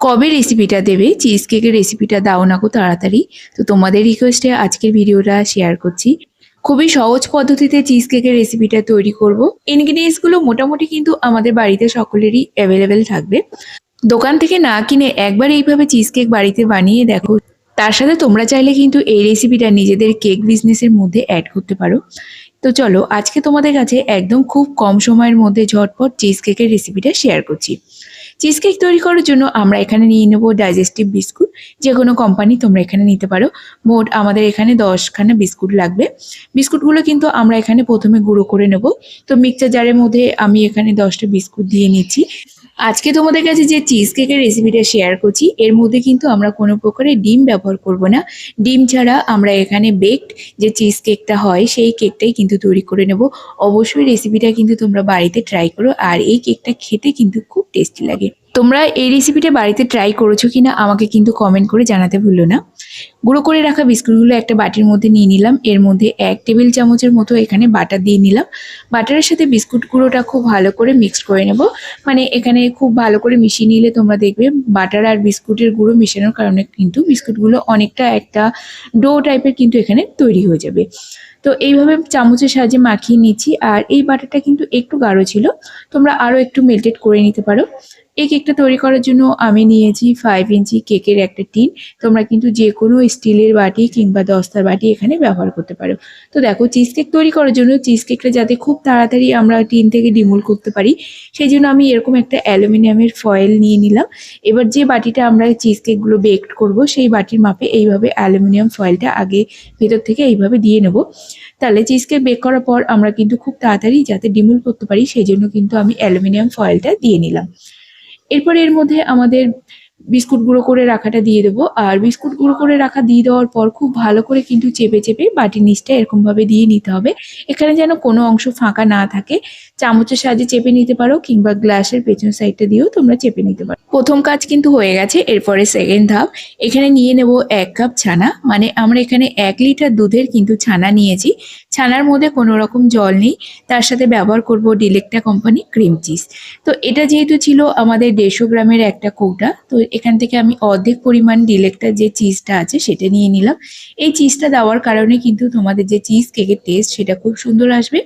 কবে রেসিপিটা দেবে? চিজ কেকের রেসিপিটা দাও না গো তাড়াতাড়ি। তো তোমাদের রিকোয়েস্টে আজকের ভিডিওটা শেয়ার করছি। খুবই সহজ পদ্ধতিতে চিজ কেকের রেসিপিটা তৈরি করব। ইনগ্রিডিয়েন্টসগুলো মোটামুটি কিন্তু আমাদের বাড়িতে সকলেরই অ্যাভেলেবেল থাকবে। দোকান থেকে না কিনে একবার এইভাবে চিজ কেক বাড়িতে বানিয়ে দেখো। তার সাথে তোমরা চাইলে কিন্তু এই রেসিপিটা নিজেদের কেক বিজনেসের মধ্যে অ্যাড করতে পারো। তো চলো, আজকে তোমাদের কাছে একদম খুব কম সময়ের মধ্যে ঝটপট চিজ কেকের রেসিপিটা শেয়ার করছি। চিজ কেক তৈরি করার জন্য আমরা এখানে নিয়ে নেব ডাইজেস্টিভ বিস্কুট। যে কোনো কোম্পানি তোমরা এখানে নিতে পারো। মোট আমাদের এখানে দশখানা বিস্কুট লাগবে। বিস্কুটগুলো কিন্তু আমরা এখানে প্রথমে গুঁড়ো করে নেব। তো মিক্সচার জারের মধ্যে আমি এখানে দশটা বিস্কুট দিয়ে নিচ্ছি। আজকে তোমাদের কাছে যে চিজ কেকের রেসিপিটা শেয়ার করছি, এর মধ্যে কিন্তু আমরা কোনো প্রকারে ডিম ব্যবহার করব না। ডিম ছাড়া আমরা এখানে বেকড যে চিজ কেকটা হয়, সেই কেকটাই কিন্তু তৈরি করে নেব। অবশ্যই রেসিপিটা কিন্তু তোমরা বাড়িতে ট্রাই করো, আর এই কেকটা খেতে কিন্তু খুব টেস্টি লাগে। তোমরা এই রেসিপিটা বাড়িতে ট্রাই করেছ কিনা আমাকে কিন্তু কমেন্ট করে জানাতে ভুলো না। গুঁড়ো করে রাখা বিস্কুটগুলো একটা বাটির মধ্যে নিয়ে নিলাম। এর মধ্যে এক টেবিল চামচের মতো এখানে বাটার দিয়ে নিলাম। বাটারের সাথে বিস্কুট গুঁড়োটা খুব ভালো করে মিক্সড করে নেব। মানে এখানে খুব ভালো করে মিশিয়ে নিলে তোমরা দেখবে বাটার আর বিস্কুটের গুঁড়ো মেশানোর কারণে কিন্তু বিস্কুটগুলো অনেকটা একটা ডো টাইপের কিন্তু এখানে তৈরি হয়ে যাবে। তো এইভাবে চামচের সাহায্যে মাখিয়ে নিচ্ছি। আর এই বাটারটা কিন্তু একটু গাঢ় ছিল। তোমরা আরও একটু মেল্টেড করে নিতে পারো। এই কেকটা তৈরি করার জন্য আমি নিয়েছি ফাইভ ইঞ্চি কেকের একটা টিন তোমরা কিন্তু যে কোনো স্টিলের বাটি কিংবা দস্তার বাটি এখানে ব্যবহার করতে পারো। তো দেখো চিজ কেক তৈরি করার জন্য চিজ কেকটা যাতে খুব তাড়াতাড়ি আমরা টিন থেকে ডিমোল করতে পারি সেই জন্য আমি এরকম একটা অ্যালুমিনিয়ামের ফয়েল নিয়ে নিলাম। এবার যে বাটিটা আমরা চিজ কেকগুলো বেকড করব, সেই বাটির মাপে এইভাবে অ্যালুমিনিয়াম ফয়েলটা আগে ভেতর থেকে এইভাবে দিয়ে নেব। তাহলে চিজ কেক বেক করার পর আমরা কিন্তু খুব তাড়াতাড়ি যাতে ডিমোল করতে পারি সেই জন্য কিন্তু আমি অ্যালুমিনিয়াম ফয়েলটা দিয়ে নিলাম। এরপর এর মধ্যে আমাদের বিস্কুট গুঁড়ো করে রাখাটা দিয়ে দেবো। আর বিস্কুট গুঁড়ো করে রাখা দিয়ে দেওয়ার পর খুব ভালো করে কিন্তু চেপে চেপে বাটির নিচটা এরকমভাবে দিয়ে নিতে হবে। এখানে যেন কোনো অংশ ফাঁকা না থাকে। চামচের সাহায্যে চেপে নিতে পারো কিংবা গ্লাসের পেছন সাইডটা দিয়েও তোমরা চেপে নিতে পারো। প্রথম কাজ কিন্তু হয়ে গেছে, এরপরে সেকেন্ড ধাপ। এখানে নিয়ে নেব এক কাপ ছানা মানে আমরা এখানে এক লিটার দুধের কিন্তু ছানা নিয়েছি। ছানার মধ্যে কোনো রকম জল নেই, তার সাথে ব্যবহার করব ডিলেক্টা কোম্পানি ক্রিম চিজ তো এটা যেহেতু ছিল আমাদের দেড়শো গ্রামের একটা কৌটা, তো এখান থেকে আমি অর্ধেক পরিমাণ ডিলেক্টার যে চিজটা আছে সেটা নিয়ে নিলাম। এই চিজটা দেওয়ার কারণে কিন্তু তোমাদের যে চিজ কেকের টেস্ট সেটা খুব সুন্দর আসবে।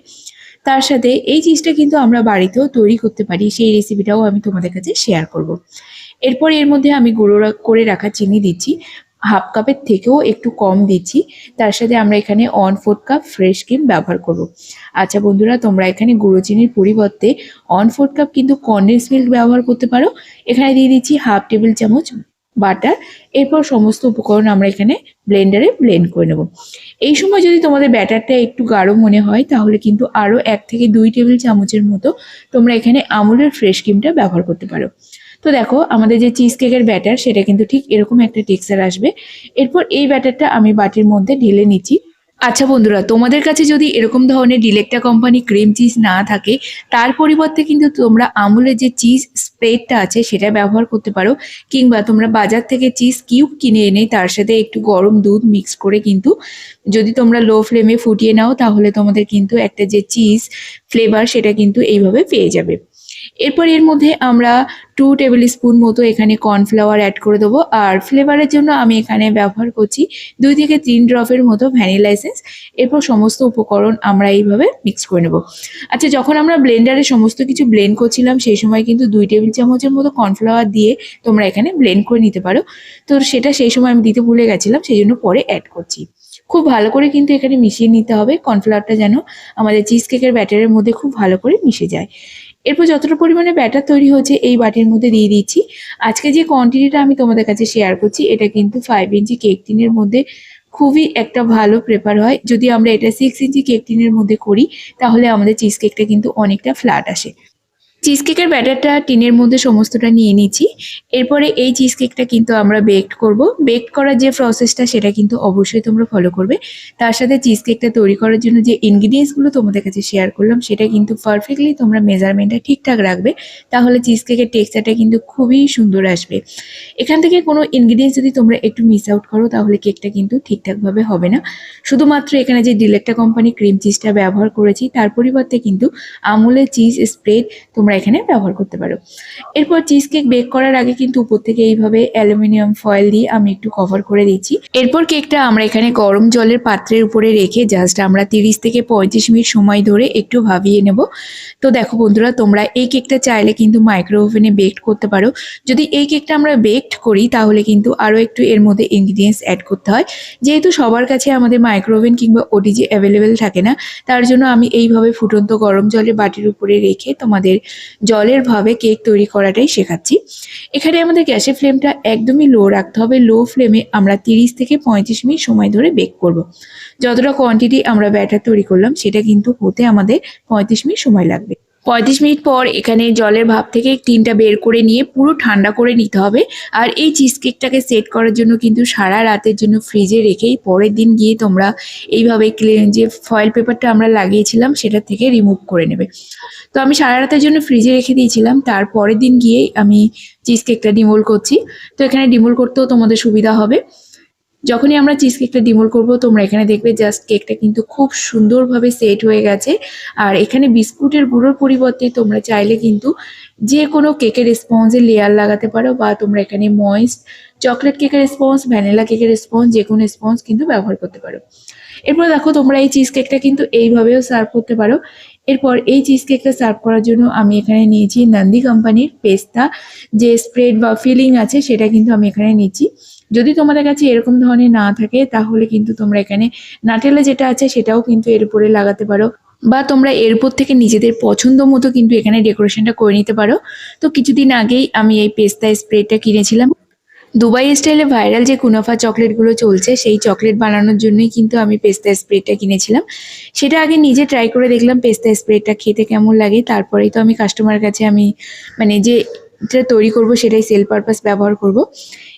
তার সাথে এই চিজটা কিন্তু আমরা বাড়িতেও তৈরি করতে পারি সেই রেসিপিটাও আমি তোমাদের কাছে শেয়ার করব। এরপর এর মধ্যে আমি গুঁড়ো করে রাখা চিনি দিচ্ছি হাফ কাপের থেকেও একটু কম দিচ্ছি তার সাথে আমরা এখানে one fourth cup fresh cream ব্যবহার করব। আচ্ছা বন্ধুরা, তোমরা এখানে গুঁড়ো চিনির পরিবর্তে অন ফোর্থ কাপ কিন্তু কন্ডেন্স মিল্ক ব্যবহার করতে পারো এখানে দিয়ে দিচ্ছি হাফ টেবিল চামচ বাটার, এরপর সমস্ত উপকরণ আমরা এখানে ব্লেন্ডারে ব্লেন্ড করে নেব। এই সময় যদি তোমাদের ব্যাটারটা একটু গাঢ় মনে হয়, তাহলে কিন্তু আরও এক থেকে দুই টেবিল চামচের মতো তোমরা এখানে আমুলের ফ্রেশ ক্রিমটা ব্যবহার করতে পারো। তো দেখো, আমাদের যে চিজ কেকের ব্যাটার, সেটা কিন্তু ঠিক এরকম একটা টেক্সচার আসবে। এরপর এই ব্যাটারটা আমি বাটির মধ্যে ঢেলে নিচ্ছি। আচ্ছা বন্ধুরা, তোমাদের কাছে যদি এরকম ধরনের ডিলেক্টা কোম্পানি ক্রিম চিজ না থাকে, তার পরিবর্তে কিন্তু তোমরা আমুলের যে চিজ স্প্রেডটা আছে সেটা ব্যবহার করতে পারো, কিংবা তোমরা বাজার থেকে চিজ কিউব কিনে এনে তার সাথে একটু গরম দুধ মিক্স করে কিন্তু যদি তোমরা লো ফ্লেমে ফুটিয়ে নাও, তাহলে তোমাদের কিন্তু একটা যে চিজ ফ্লেভার সেটা কিন্তু এইভাবে পেয়ে যাবে। এরপর এর মধ্যে আমরা টু টেবিল স্পুন মতো এখানে কর্নফ্লাওয়ার অ্যাড করে দেবো। আর ফ্লেভারের জন্য আমি এখানে ব্যবহার করছি দুই থেকে তিন ড্রপের মতো ভ্যানিলা এসেন্স এরপর সমস্ত উপকরণ আমরা এইভাবে মিক্স করে নেব। আচ্ছা যখন আমরা ব্লেন্ডারে সমস্ত কিছু ব্লেন্ড করছিলাম, সেই সময় কিন্তু দুই টেবিল চামচের মতো কর্নফ্লাওয়ার দিয়ে তোমরা এখানে ব্লেন্ড করে নিতে পারো। তো সেটা সেই সময় আমি দিতে ভুলে গেছিলাম, সেই জন্য পরে অ্যাড করছি। খুব ভালো করে কিন্তু এখানে মিশিয়ে নিতে হবে। কর্নফ্লাওয়ারটা যেন আমাদের চিজ কেকের ব্যাটারের মধ্যে খুব ভালো করে মিশে যায়। এরপর যতটা পরিমাণে ব্যাটার তৈরি হচ্ছে এই বাটির মধ্যে দিয়ে দিচ্ছি। আজকে যে কোয়ান্টিটিটা আমি তোমাদের কাছে শেয়ার করছি, এটা কিন্তু ফাইভ ইঞ্চি কেক টিনের মধ্যে খুবই একটা ভালো প্রেপার হয়। যদি আমরা এটা সিক্স ইঞ্চি কেক টিনের মধ্যে করি, তাহলে আমাদের চিজ কেকটা কিন্তু অনেকটা ফ্ল্যাট আসে। চিজ কেকের ব্যাটারটা টিনের মধ্যে সমস্তটা নিয়ে নিচ্ছি। এরপরে এই চিজ কেকটা কিন্তু আমরা বেকড করব। বেকড করার যে প্রসেসটা সেটা কিন্তু অবশ্যই তোমরা ফলো করবে। তার সাথে চিজ কেকটা তৈরি করার জন্য যে ইনগ্রিডিয়েন্টসগুলো তোমাদের কাছে শেয়ার করলাম, সেটা কিন্তু পারফেক্টলি তোমরা মেজারমেন্টটা ঠিকঠাক রাখবে। তাহলে চিজ কেকের টেক্সচারটা কিন্তু খুবই সুন্দর আসবে। এখান থেকে কোনো ইনগ্রিডিয়েন্টস যদি তোমরা একটু মিস আউট করো, তাহলে কেকটা কিন্তু ঠিকঠাকভাবে হবে না। শুধুমাত্র এখানে যে ডিলেক্টা কোম্পানি ক্রিম চিজটা ব্যবহার করেছি, তার পরিবর্তে কিন্তু আমুলের চিজ স্প্রেড তোমরা এখানে ব্যবহার করতে পারো। এরপর চিজ কেক বেক করার আগে কিন্তু উপর থেকে এইভাবে অ্যালুমিনিয়াম ফয়েল দিয়ে আমি একটু কভার করে দিচ্ছি। এরপর কেকটা আমরা এখানে গরম জলের পাত্রের উপরে রেখে জাস্ট আমরা তিরিশ থেকে পঁয়ত্রিশ মিনিট সময় ধরে একটু ভাবিয়ে নেব। তো দেখো বন্ধুরা, তোমরা এই কেকটা চাইলে কিন্তু মাইক্রো ওভেনে বেকড করতে পারো। যদি এই কেকটা আমরা বেকড করি, তাহলে কিন্তু আরও একটু এর মধ্যে ইনগ্রিডিয়েন্টস অ্যাড করতে হয়। যেহেতু সবার কাছে আমাদের মাইক্রো ওভেন কিংবা ওটিজি অ্যাভেলেবেল থাকে না, তার জন্য আমি এইভাবে ফুটন্ত গরম জলের বাটির উপরে রেখে তোমাদের জলের ভাবে কেক তৈরি করাটাই শেখাচ্ছি। এখানে আমাদের গ্যাসের ফ্লেমটা একদমই লো রাখতে হবে। লো ফ্লেমে আমরা তিরিশ থেকে পঁয়ত্রিশ মিনিট সময় ধরে বেক করব। যতটা কোয়ান্টিটি আমরা ব্যাটার তৈরি করলাম, সেটা কিন্তু হতে আমাদের পঁয়ত্রিশ মিনিট সময় লাগবে। পঁয়ত্রিশ মিনিট পর এখানে জলের ভাপ থেকে টিনটা বের করে নিয়ে পুরো ঠান্ডা করে নিতে হবে। আর এই চিজ কেকটাকে সেট করার জন্য কিন্তু সারা রাতের জন্য ফ্রিজে রেখেই পরের দিন গিয়ে তোমরা এইভাবে যে ফয়েল পেপারটা আমরা লাগিয়েছিলাম সেটা থেকে রিমুভ করে নেবে। তো আমি সারা রাতের জন্য ফ্রিজে রেখে দিয়েছিলাম। তার পরের দিন গিয়েই আমি চিজ কেকটা ডিমোল করছি। তো এখানে ডিমোল করতেও তোমাদের সুবিধা হবে। যখনই আমরা চিজ কেকটা ডিমোল করব, তোমরা এখানে দেখবে জাস্ট কেকটা কিন্তু খুব সুন্দরভাবে সেট হয়ে গেছে। আর এখানে বিস্কুটের গুঁড়োর পরিবর্তে তোমরা চাইলে কিন্তু যে কোনো কেকের স্পঞ্জে লেয়ার লাগাতে পারো বা তোমরা এখানে ময়েস্ট চকলেট কেকের স্পঞ্জ ভ্যানিলা কেকের স্পঞ্জ যে কোনো স্পঞ্জ কিন্তু ব্যবহার করতে পারো। এরপর দেখো তোমরা এই চিজ কেকটা কিন্তু এইভাবেও সার্ভ করতে পারো। এরপর এই চিজ কেকটা সার্ভ করার জন্য আমি এখানে নিয়েছি নন্দি কোম্পানির পেস্তা যে স্প্রেড বা ফিলিং আছে সেটা কিন্তু আমি এখানে নিচ্ছি। যদি তোমাদের কাছে এরকম ধরনের না থাকে, তাহলে কিন্তু তোমরা এখানে নাটেলা যেটা আছে সেটাও কিন্তু এর উপরে লাগাতে পারো। বা তোমরা এরপর থেকে নিজেদের পছন্দ মতো কিন্তু এখানে ডেকোরেশনটা করে নিতে পারো। তো কিছুদিন আগেই আমি এই পেস্তা স্প্রেটা কিনেছিলাম। দুবাই স্টাইলে ভাইরাল যে কুনাফা চকলেটগুলো চলছে, সেই চকলেট বানানোর জন্যই কিন্তু আমি পেস্তা স্প্রেটা কিনেছিলাম। সেটা আগে নিজে ট্রাই করে দেখলাম পেস্তা স্প্রেটা খেতে কেমন লাগে। তারপরেই তো আমি কাস্টমার কাছে আমি মানে যে তৈরি করব সেটাই সেল পারপাস ব্যবহার করব।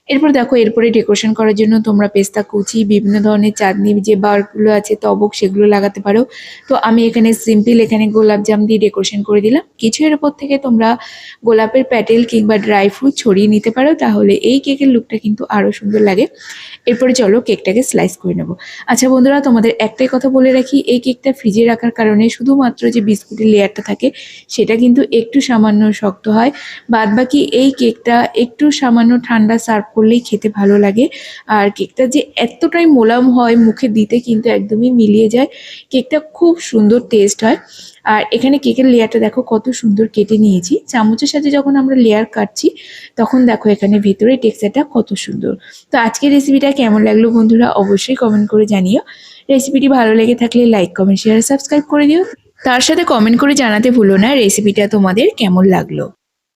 এরপর দেখো, এরপরে ডেকোরেশন করার জন্য তোমরা পেস্তা, কুচি, বিভিন্ন ধরনের চাঁদনি যে বারগুলো আছে, তবক, সেগুলো লাগাতে পারো। তো আমি এখানে সিম্পল এখানে গোলাপ জাম দিয়ে ডেকোরেশন করে দিলাম। কিছু এর উপর থেকে তোমরা গোলাপের প্যাটেল কিংবা ড্রাই ফ্রুট ছড়িয়ে নিতে পারো, তাহলে এই কেকের লুকটা কিন্তু আরও সুন্দর লাগে। এরপরে চলো কেকটাকে স্লাইস করে নেব। আচ্ছা বন্ধুরা, তোমাদের একটাই কথা বলে রাখি, এই কেকটা ফ্রিজে রাখার কারণে শুধুমাত্র যে বিস্কুটের লেয়ারটা থাকে, সেটা কিন্তু একটু সামান্য শক্ত হয়। বাদ বাকি এই কেকটা একটু সামান্য ঠান্ডা সার্ভ করলেই খেতে ভালো লাগে। আর কেকটা যে এতটাই মোলাম হয় মুখে দিতে কিন্তু একদমই মিলিয়ে যায়। কেকটা খুব সুন্দর টেস্ট হয়। আর এখানে কেকের লেয়ারটা দেখো কত সুন্দর কেটে নিয়েছি। চামচের সাথে যখন আমরা লেয়ার কাটছি, তখন দেখো এখানে ভেতরে টেক্সচারটা কত সুন্দর। তো আজকের রেসিপিটা কেমন লাগল বন্ধুরা অবশ্যই কমেন্ট করে জানিও। রেসিপিটি ভালো লেগে থাকলে লাইক কমেন্ট শেয়ার সাবস্ক্রাইব করে দিও। তার সাথে কমেন্ট করে জানাতে ভুলো না রেসিপিটা তোমাদের কেমন লাগল।